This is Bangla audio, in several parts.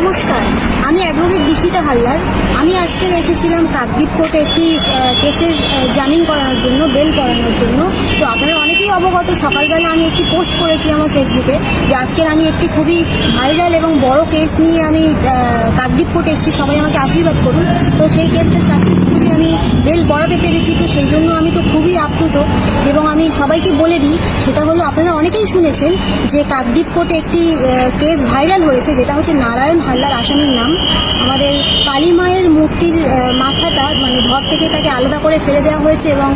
নমস্কার আমি অ্যাডভোকেট দিশিতা হালদার। আমি আজকে এসেছিলাম কাকদ্বীপ কোর্টে একটি কেসের জামিন করানোর জন্য, বেল করানোর জন্য। তো আপনারা অনেকেই অবগত, সকালবেলা আমি একটি পোস্ট করেছি আমার ফেসবুকে যে আজকের আমি একটি খুবই ভাইরাল এবং বড় কেস নিয়ে আমি কাকদ্বীপ কোর্টে এসেছি, সবাই আমাকে আশীর্বাদ করুন। তো সেই কেসটা সাকসেসফুলি আমি বেল করাতে পেরেছি, তো সেই জন্য আমি তো খুবই আপ্লুত। এবং আমি সবাইকে বলে দিই, সেটা হলো আপনারা অনেকেই শুনেছেন যে কাকদ্বীপ কোর্টে একটি কেস ভাইরাল হয়েছে, যেটা হচ্ছে নারায়ণ হালদার আসামির নাম। আমাদের কালী মায়ের মূর্তির মাথাটা মানে ধর থেকে তাকে আলাদা করে ফেলে দেওয়া হয়েছে এবং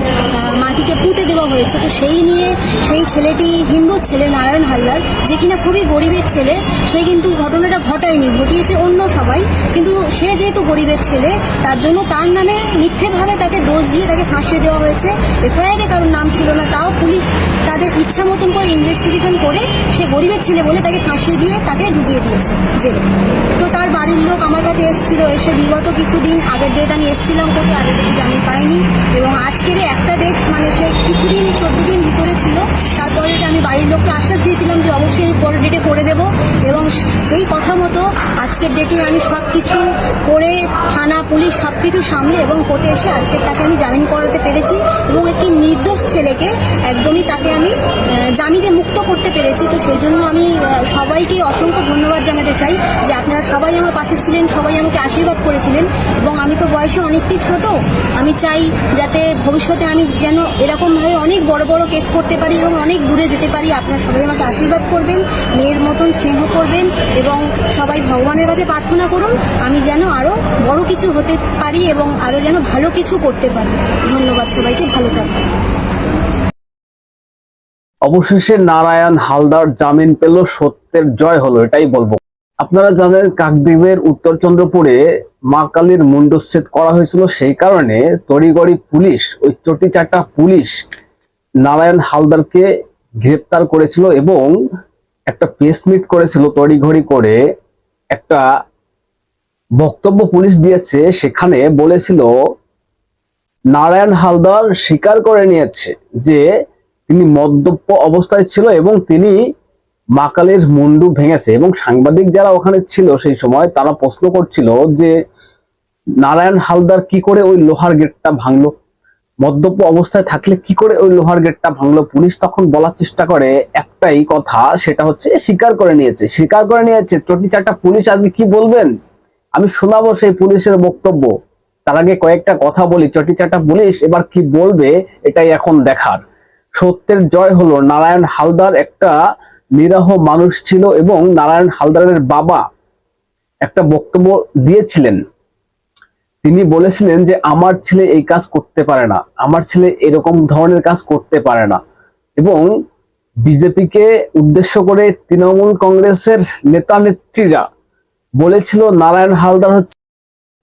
মাটিতে পুঁতে দেওয়া হয়েছে। তো সেই নিয়ে সেই ছেলেটি হিন্দুর ছেলে নারায়ণ হালদার, যে কিনা খুবই গরিবের ছেলে, সে কিন্তু ঘটনাটা ঘটায়নি, ঘটিয়েছে অন্য সবাই কিন্তু সে যেহেতু গরিবের ছেলে, তার জন্য তার নামে মিথ্যেভাবে তাকে দোষ দিয়ে তাকে ফাঁসিয়ে দেওয়া হয়েছে। এফআইআরে কারোর নাম ছিল না, তাও পুলিশ তাদের ইচ্ছা মতন করে ইনভেস্টিগেশন করে সে গরিবের ছেলে বলে তাকে ফাঁসিয়ে দিয়ে তাকে ঢুকিয়ে দিয়েছে জেলে। তো তার বাড়ির লোক আমার এসে বিগত কিছুদিন আগের ডেট আমি এসেছিলাম কোর্টে, আগে থেকে জামিন পাইনি। এবং আজকের একটা ডেট মানে সে কিছুদিন, চোদ্দ দিন ভিতরে ছিল। তারপরে আমি বাড়ির লোককে আশ্বাস দিয়েছিলাম যে অবশ্যই আমি পরের ডেটে করে দেব। এবং সেই কথা মতো আজকের ডেটে আমি সব কিছু করে থানা, পুলিশ সব কিছু সামলে এবং কোর্টে এসে আজকের তাকে আমি জামিন করাতে পেরেছি। এবং একটি নির্দোষ ছেলেকে একদমই তাকে আমি জামিনে মুক্ত করতে পেরেছি। তো সেই জন্য আমি সবাইকে অসংখ্য ধন্যবাদ জানাতে চাই যে আপনারা সবাই আমার পাশে ছিলেন, সবাই আমাকে আশীর্বাদ করেছিলেন এবং আমি তো বয়সে অনেকটাই ছোট। আমি চাই যাতে ভবিষ্যতে আমি যেন এরকমভাবে অনেক বড় বড় কেস করতে পারি এবং অনেক দূরে যেতে পারি। আপনারা সবাই আমাকে আশীর্বাদ করবেন, মেয়ের মতন স্নেহ করবেন এবং সবাই ভগবানের কাছে প্রার্থনা করুন, আমি যেন আরও বড় কিছু হতে পারি এবং আরও যেন ভালো কিছু করতে পারি। ধন্যবাদ সবাইকে, ভালো থাকবেন। অবশেষে নারায়ণ হালদার জামিন পেল, সত্যের জয় হলো, এটাই বলব। আপনারা জানেন কাকদ্বীপের উত্তর চন্দ্রপুরে মা কালীর মুন্ডচ্ছেদ করা হয়েছিল। সেই কারণে তড়িগড়ি পুলিশ, ওই চটি চারটা পুলিশ নারায়ণ হালদারকে গ্রেপ্তার করেছিল এবং একটা প্রেস মিট করেছিল তড়িঘড়ি করে। একটা বক্তব্য পুলিশ দিয়েছে, সেখানে বলেছিল, নারায়ণ হালদার স্বীকার করে নিয়েছে যে তিনি মদ্যপ অবস্থায় ছিল এবং তিনি মা কালীর মুন্ডু ভেঙেছে এবং সাংবাদিক যারা ওখানে ছিল সেই সময় তারা প্রশ্ন করছিল যে, নারায়ণ হালদার কি করে ওই লোহার গেটটা ভাঙলো? মদ্যপ অবস্থায় থাকলে কি করে ওই লোহার গেটটা ভাঙলো? পুলিশ তখন বলার চেষ্টা করে একটাই কথা, সেটা হচ্ছে স্বীকার করে নিয়েছে। স্বীকার করে নিয়েছে চটি চারটা পুলিশ আজকে কি বলবেন? আমি শোনাবো সেই পুলিশের বক্তব্য। তার আগে কয়েকটা কথা বলি, চটি চারটা পুলিশ এবার কি বলবে এটাই এখন দেখার। সত্যের জয় হলো নারায়ণ হালদার একটা নিরহ মানুষ ছিল এবং নারায়ণ হালদারের বাবা একটা বক্তব্য দিয়েছিলেন। তিনি বলেছিলেন যে, আমার ছেলে এই কাজ করতে পারে না। আমার ছেলে এরকম ধরনের কাজ করতে পারে না। এবং বিজেপিকে উদ্দেশ্য করে তৃণমূল কংগ্রেসের নেতা নেত্রীরা বলেছিল, নারায়ণ হালদার হচ্ছে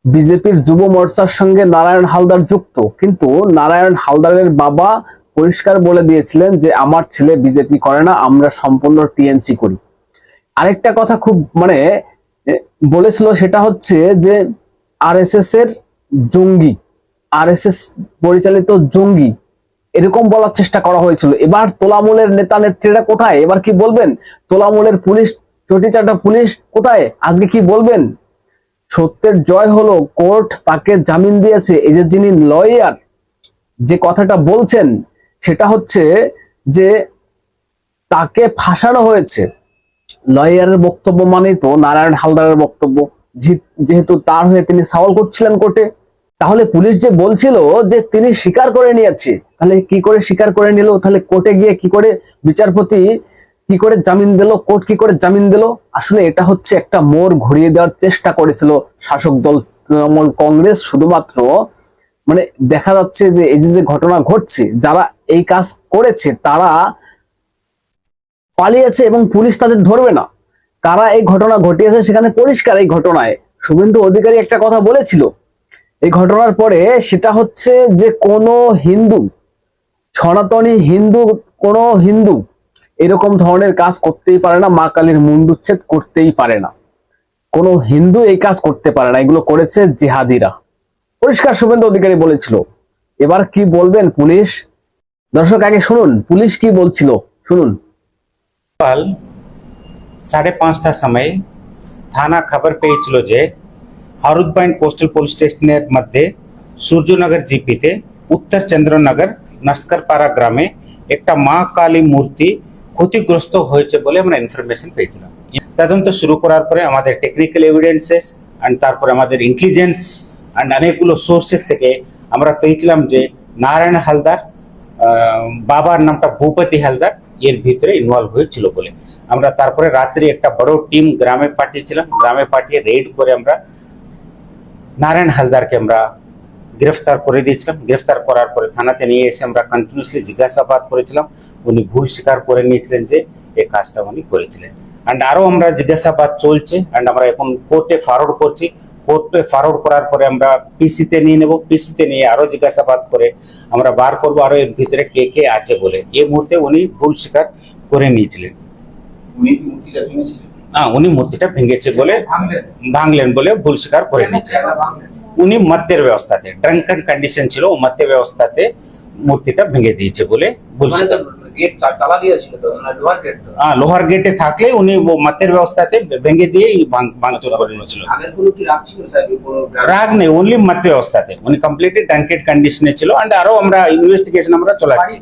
বিজেপির যুব মোর্চার সঙ্গে নারায়ণ হালদার যুক্ত। কিন্তু নারায়ণ হালদারের বাবা পরিষ্কার বলে দিয়েছিলেন যে আমার ছেলে বিজেপি করে না, আমরা সম্পূর্ণ টিএমসি করি। আরেকটা কথা খুব মানে বলেছিল সেটা হচ্ছে যে আরএসএস এর জঙ্গি আরএসএস পরিচালিত জঙ্গি, এরকম বলার চেষ্টা করা হয়েছিল। এবার তোলামূলের নেতা নেত্রীরা কোথায়? এবার কি বলবেন? তোলামূলের পুলিশ, চটি চাটা পুলিশ কোথায়? আজকে কি বলবেন? সত্যের জয় হলো কোর্ট তাকে জামিন দিয়েছে। এই যে যিনি লয়ার যে কথাটা বলছেন সেটা হচ্ছে যে তাকে ফাঁসানো হয়েছে। লয়ারের বক্তব্য মানেই তো নারায়ণ হালদারের বক্তব্য। যেহেতু তার হয়ে তিনি সওয়াল করছিলেন কোর্টে, তাহলে পুলিশ যে বলছিল যে তিনি স্বীকার করে নিয়েছে, তাহলে কি করে স্বীকার করে নিল? তাহলে কোর্টে গিয়ে কি করে বিচারপতি কি করে জামিন দিল? কোর্ট কি করে জামিন দিল? আসলে এটা হচ্ছে একটা মোড় ঘুরিয়ে দেওয়ার চেষ্টা করেছিল শাসক দল তৃণমূল কংগ্রেস শুধুমাত্র। মানে দেখা যাচ্ছে যে এই যে ঘটনা ঘটছে, যারা এই কাজ করেছে, তারা পালিয়েছে এবং পুলিশ তাদের ধরবে না। কারা এই ঘটনা ঘটিয়েছে সেখানে পরিষ্কার এই ঘটনায়। শুভেন্দু অধিকারী একটা কথা বলেছিল। এই ঘটনার পরে সেটা হচ্ছে যে কোনো হিন্দু, সনাতনী হিন্দু, কোনো হিন্দু এরকম ধরনের কাজ করতেই পারে না, মা কালীর মুন্ডুচ্ছেদ করতেই পারে না। কোনো হিন্দু এই কাজ করতে পারে না, এগুলো করেছে জেহাদিরা। পরিষ্কার শুভেন্দু অধিকারী বলেছিল। এবার কি বলবেন পুলিশ? দর্শক, আগে শুনুন, পুলিশ কি বলছিল? শুনুন। সাড়ে পাঁচটার সময় থানা খবর পেয়েছিল যে হরুদবাইন কোস্টাল পুলিশ স্টেশনের মধ্যে সূর্যনগর জিপিতে উত্তর চন্দ্রনগর নস্করপাড়া গ্রামে একটা মা কালী মূর্তি ক্ষতিগ্রস্ত হয়েছে বলে আমরা ইনফরমেশন পেয়েছিলাম। তদন্ত শুরু করার পরে আমাদের টেকনিক্যাল এভিডেন্সেস অ্যান্ড তারপরে আমাদের ইন্টেলিজেন্স অ্যান্ড অনেকগুলো সোর্সেস থেকে আমরা পেয়েছিলাম যে নারায়ণ হালদার বাবার নামটা ভূপতি হালদার। এর ভিতরে ইনভলভ হয়েছিল বলে। আমরা তারপরে রাত্রি একটা বড় টিম গ্রামে পাঠিয়েছিলাম। গ্রামে পাঠিয়ে রেড করে আমরা নারায়ণ হালদারকে আমরা গ্রেফতার করে দিয়েছিলাম। গ্রেফতার করার পরে থানাতে নিয়ে এসে আমরা কন্টিনিউসলি জিজ্ঞাসাবাদ করেছিলাম। উনি ভুল স্বীকার করে নিয়েছিলেন যে এই কাজটা উনি করেছিলেন। অ্যান্ড আরও আমরা জিজ্ঞাসাবাদ চলছে। অ্যান্ড আমরা এখন কোর্টে ফরওয়ার্ড করছি। কোর্টে ফরওয়ার্ড করার পরে আমরা পিসিতে নিয়ে নেব পিসিতে নিয়ে আরও জিজ্ঞাসাবাদ করে আমরা বার করব আরও এর ভিতরে কে কে আছে বলে। এই মুহূর্তে উনি ভুল স্বীকার করে নিয়েছিলেন। উনি মূর্তিটা ভেঙেছিলেন? হ্যাঁ উনি মূর্তিটা ভেঙেছে বলে ভাঙলেন। বলে ভুল স্বীকার করে নিয়েছে উনি মত্যের ব্যবস্থাতে ড্রাঙ্কন কন্ডিশন ছিল ও মত্যের ব্যবস্থাতে মূর্তিটা ভেঙে দিয়েছে বলে ভুল মানে স্বীকার গেট তালা দিয়েছিল তো মানে লোহার গেট তো। হ্যাঁ লোহার গেটে থাকলে উনি মাতের ব্যবস্থাতে ভেঙে দিয়ে ভাঙচুর করে নিয়েছিল। আগের কোনো কি রাগ ছিল স্যার? রাগ নেই অনলি মত্য ব্যবস্থাতে। উনি কমপ্লিটলি ড্রাঙ্কেড কন্ডিশনে ছিল অ্যান্ড আরও আমরা ইনভেস্টিগেশন আমরা চলাচ্ছি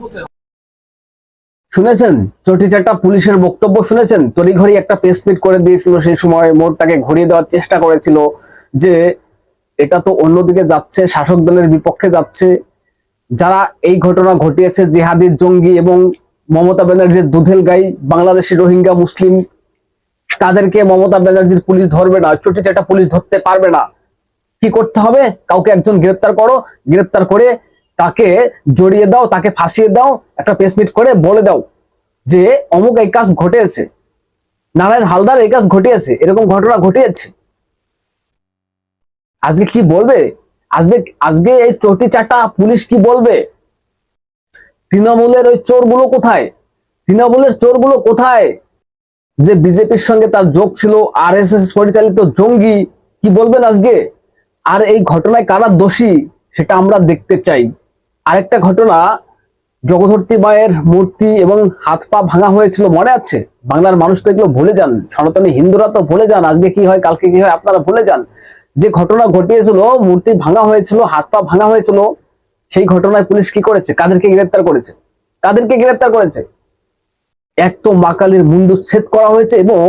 শুনেছেন? চটিচাটা পুলিশের বক্তব্য শুনেছেন? তড়িঘড়ি একটা প্রেস মিট করে দিয়েছিল সেই সময় মোড়টাকে ঘুরিয়ে দেওয়ার চেষ্টা করেছিল যে এটা তো অন্যদিকে যাচ্ছে শাসক দলের বিপক্ষে যাচ্ছে। যারা এই ঘটনা ঘটিয়েছে জেহাদির জঙ্গি এবং মমতা ব্যানার্জির দুধেল গাই, বাংলাদেশি রোহিঙ্গা, মুসলিম, তাদেরকে মমতা ব্যানার্জির পুলিশ ধরবে না চটিচাটা পুলিশ ধরতে পারবে না। কি করতে হবে? কাউকে একজন গ্রেপ্তার করো, গ্রেপ্তার করে তাকে জড়িয়ে দাও, তাকে ফাঁসিয়ে দাও, একটা প্রেস মিট করে বলে দাও যে অমুক এই কাজ ঘটেছে। নারায়ণ হালদার এই কাজ ঘটিয়েছে, এরকম ঘটনা ঘটিয়েছে। আজকে কি বলবে? আজকে আজকে এই চটি চাটা পুলিশ কি বলবে? তৃণমূলের ওই চোরগুলো কোথায়? তৃণমূলের চোরগুলো কোথায়? যে বিজেপির সঙ্গে তার যোগ ছিল আর এস এস পরিচালিত জঙ্গি, কি বলবেন আজকে? আর এই ঘটনায় কারা দোষী, সেটা আমরা দেখতে চাই। আরেকটা ঘটনা জগধর্তী মায়ের মূর্তি এবং হাত পা ভাঙা হয়েছিল, মনে আছে? বাংলার মানুষ তো এগুলো ভুলে যান। সনাতনী হিন্দুরা তো ভুলে যান। আজকে কি হয়, কালকে কি হয়, আপনারা ভুলে যান। যে ঘটনা ঘটিয়েছিল, মূর্তি ভাঙা হয়েছিল, হাত পা ভাঙা হয়েছিল সেই ঘটনায় পুলিশ কি করেছে? কাদেরকে গ্রেপ্তার করেছে? কাদেরকে গ্রেপ্তার করেছে? এক তো মা কালীর মুন্ডুচ্ছেদ করা হয়েছে এবং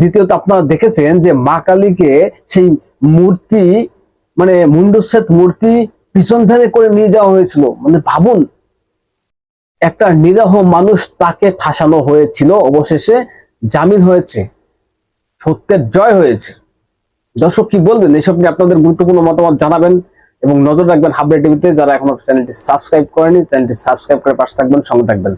দ্বিতীয়ত আপনারা দেখেছেন যে মা কালীকে সেই মূর্তি মানে মুন্ডুচ্ছেদ মূর্তি পিছন ফেলে করে নিয়ে যাওয়া হয়েছিল। মানে ভাবুন, একটা নিরহ মানুষ তাকে ফাঁসানো হয়েছিল। অবশেষে জামিন হয়েছে, সত্যের জয় হয়েছে। দর্শক কি বলবেন? এসব নিয়ে আপনাদের গুরুত্বপূর্ণ মতামত জানাবেন। এবং নজর রাখবেন হাবড়ে টিভিতে, যারা এখনও চ্যানেলটি সাবস্ক্রাইব করেনি চ্যানেলটি সাবস্ক্রাইব করে পাশে থাকবেন, সঙ্গে থাকবেন।